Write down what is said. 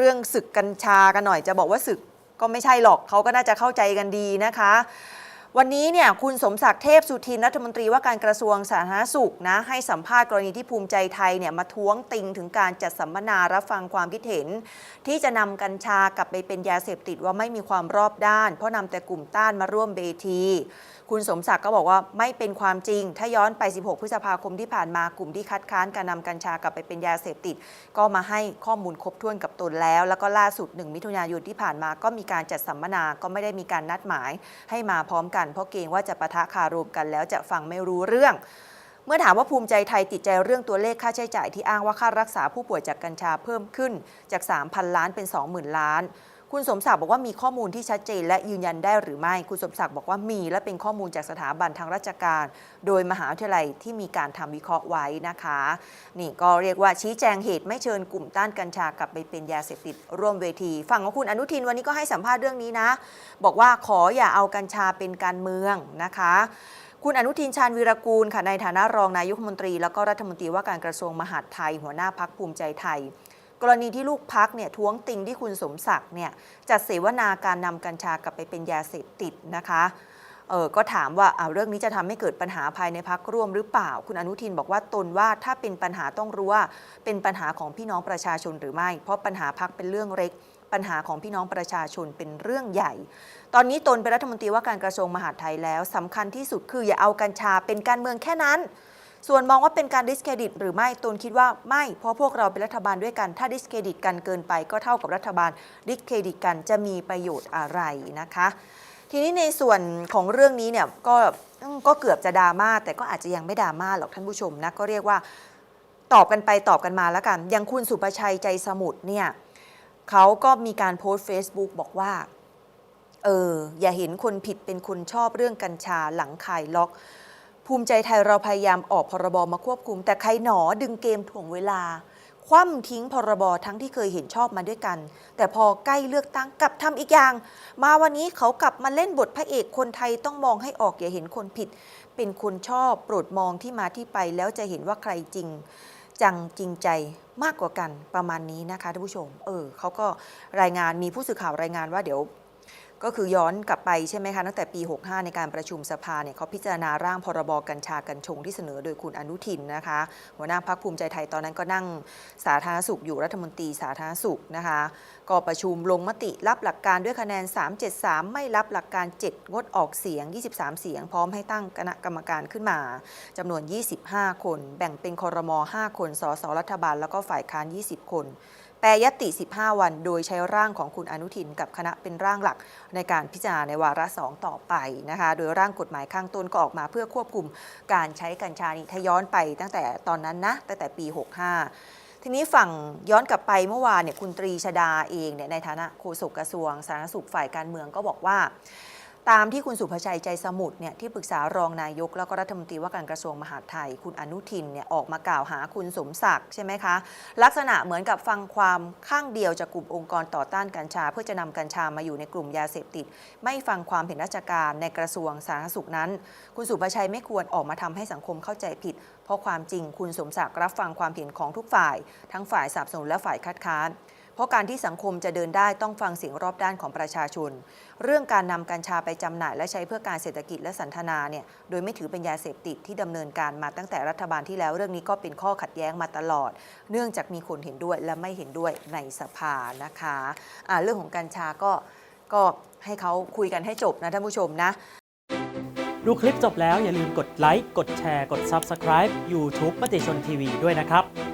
เรื่องศึกกัญชากันหน่อยจะบอกว่าศึกก็ไม่ใช่หรอกเขาก็น่าจะเข้าใจกันดีนะคะ วันนี้เนี่ยคุณสมศักดิ์เทพสุทินรัฐมนตรีว่าการกระทรวงสาธารณสุขนะให้สัมภาษณ์กรณีที่ภูมิใจไทยเนี่ยมาท้วงติงถึงการจัดสัมมนารับฟังความคิดเห็น ที่จะนำกัญชากลับไปเป็นยาเสพติดว่าไม่มีความรอบด้าน เพราะนำแต่กลุ่มต้านมาร่วมเบทีคุณสมศักดิ์ก็บอกว่าไม่เป็นความจริง ถ้าย้อนไป 16 พฤษภาคมที่ผ่านมากลุ่มที่คัดค้านการนำกัญชากลับไปเป็นยาเสพติด ก็มาให้ข้อมูลครบถ้วนกับตนแล้ว แล้วก็ล่าสุด 1 มิถุนายนที่ผ่านมาก็มีการจัดสัมมนาก็ไม่ได้มีการนัดหมายให้มาพร้อมกันเพราะเกรงว่าจะปะทะคารมกันแล้วจะฟังไม่รู้เรื่อง เมื่อถามว่าภูมิใจไทยติดใจเรื่องตัวเลขค่าใช้จ่ายที่อ้างว่าค่ารักษาผู้ป่วยจากกัญชาเพิ่มขึ้นจาก 3,000 ล้านเป็น 20,000 ล้าน คุณสมศักดิ์บอกว่ามีข้อมูลที่ชัดเจน และยืนยันได้หรือไม่ คุณสมศักดิ์บอกว่ามี และเป็นข้อมูลจากสถาบันทางราชการ โดยมหาวิทยาลัยที่มีการทำวิเคราะห์ไว้นะคะ นี่ก็เรียกว่าชี้แจงเหตุไม่เชิญกลุ่มต้านกัญชากลับไปเป็นยาเสพติดร่วมเวที ฝั่งของคุณอนุทินวันนี้ก็ให้สัมภาษณ์เรื่องนี้นะ บอกว่าขออย่าเอากัญชาเป็นการเมืองนะคะคุณอนุทินชาญวีรกูลค่ะในฐานะรองนายกรัฐมนตรี แล้วก็รัฐมนตรีว่าการกระทรวงมหาดไทย หัวหน้าพักภูมิใจไทย กรณีที่ลูกพักเนี่ยท้วงติงที่คุณสมศักดิ์เนี่ยจัดเสวนาการนำกัญชากลับไปเป็นยาเสพติดนะคะเออก็ถามว่าเอาเรื่องนี้จะทำให้เกิดปัญหาภายในพักร่วมหรือเปล่า คุณอนุทินบอกว่าตนว่าถ้าเป็นปัญหาต้องรู้ว่าเป็นปัญหาของพี่น้องประชาชนหรือไม่ เพราะปัญหาพักเป็นเรื่องเล็ก ปัญหาของพี่น้องประชาชนเป็นเรื่องใหญ่ ตอนนี้ตนเป็นรัฐมนตรีว่าการกระทรวงมหาดไทยแล้วสำคัญที่สุดคืออย่าเอากัญชาเป็นการเมืองแค่นั้น ส่วนมองว่าเป็นการดิสเครดิตหรือไม่ตนคิดว่าไม่ เพราะพวกเราเป็นรัฐบาลด้วยกัน ถ้าดิสเครดิตกันเกินไป ก็เท่ากับรัฐบาลดิสเครดิตกันจะมีประโยชน์อะไรนะคะ ทีนี้ในส่วนของเรื่องนี้เนี่ยก็ก็เกือบจะดราม่าแต่ก็อาจจะยังไม่ดราม่าหรอกท่านผู้ชมนะก็เรียกว่าตอบกันไปตอบกันมาแล้วกันอย่างคุณสุประชัยใจสมุทรเนี่ยเขาก็มีการโพสต์ Facebook บอกว่าเอออย่าเห็นคนผิดเป็นคนชอบเรื่องกัญชาหลังคายล็อก ภูมิใจไทยเราพยายามออกพรบมาควบคุม แต่ใครหนอดึงเกมถ่วงเวลา คว่ำทิ้งพรบทั้งที่เคยเห็นชอบมาด้วยกัน แต่พอใกล้เลือกตั้งกลับทำอีกอย่าง มาวันนี้เขากลับมาเล่นบทพระเอกคนไทยต้องมองให้ออกอย่าเห็นคนผิด เป็นคนชอบโปรดมองที่มาที่ไปแล้วจะเห็นว่าใครจริงจังจริงใจมากกว่ากันประมาณนี้นะคะท่านผู้ชม เออเขาก็รายงานมีผู้สื่อข่าวรายงานว่าเดี๋ยว ก็คือย้อนกลับไปใช่ไหมคะตั้งแต่ปี 65 ในการประชุมสภาเนี่ยเขาพิจารณาร่างพรบกัญชากัญชงที่เสนอโดยคุณอนุทินนะคะ หัวหน้าพักภูมิใจไทยตอนนั้นก็นั่งสาธารณสุขอยู่รัฐมนตรีสาธารณสุขนะคะ ก็ประชุมลงมติรับหลักการด้วยคะแนน 373 ไม่รับหลักการ 7 งดออกเสียง 23 เสียง พร้อมให้ตั้งคณะกรรมการขึ้นมาจำนวน 25 คน แบ่งเป็นคอรมอ5คนสสรัฐบาลแล้วก็ฝ่ายค้าน 20 คน แปรยติ 15 วัน โดยใช้ร่างของคุณอนุทินกับคณะเป็นร่างหลักในการพิจารณาในวาระสองต่อไปนะคะ โดยร่างกฎหมายข้างต้นก็ออกมาเพื่อควบคุมการใช้กัญชานี้ถ้าย้อนไปตั้งแต่ตอนนั้นนะตั้งแต่ปี 65ทีนี้ฝั่งย้อนกลับไปเมื่อวานเนี่ยคุณตรีชดาเองเนี่ยในฐานะโฆษกกระทรวงสาธารณสุขฝ่ายการเมืองก็บอกว่า ตามที่คุณสุภชัยใจสมุทรเนี่ยที่ปรึกษารองนายก แล้วก็รัฐมนตรีว่าการกระทรวงมหาดไทย คุณอนุทินเนี่ยออกมากล่าวหาคุณสมศักดิ์ใช่ไหมคะ ลักษณะเหมือนกับฟังความข้างเดียวจากกลุ่มองค์กรต่อต้านกัญชา เพื่อจะนำกัญชามาอยู่ในกลุ่มยาเสพติด ไม่ฟังความเห็นราชการในกระทรวงสาธารณสุขนั้น คุณสุภชัยไม่ควรออกมาทำให้สังคมเข้าใจผิด เพราะความจริงคุณสมศักดิ์รับฟังความเห็นของทุกฝ่าย ทั้งฝ่ายสับสนและฝ่ายคัดค้าน เพราะการที่สังคมจะเดินได้ต้องฟังเสียงรอบด้านของประชาชน เรื่องการนำกัญชาไปจำหน่ายและใช้เพื่อการเศรษฐกิจและสันทนาเนี่ยโดยไม่ถือเป็นยาเสพติดที่ดำเนินการมาตั้งแต่รัฐบาลที่แล้วเรื่องนี้ก็เป็นข้อขัดแย้งมาตลอด เนื่องจากมีคนเห็นด้วยและไม่เห็นด้วยในสภานะคะอ่าเรื่องของกัญชาก็ก็ให้เขาคุยกันให้จบนะท่านผู้ชมนะดูคลิปจบแล้วอย่าลืมกดไลค์ กดแชร์ กด Subscribe YouTube มติชนทีวีด้วยนะครับ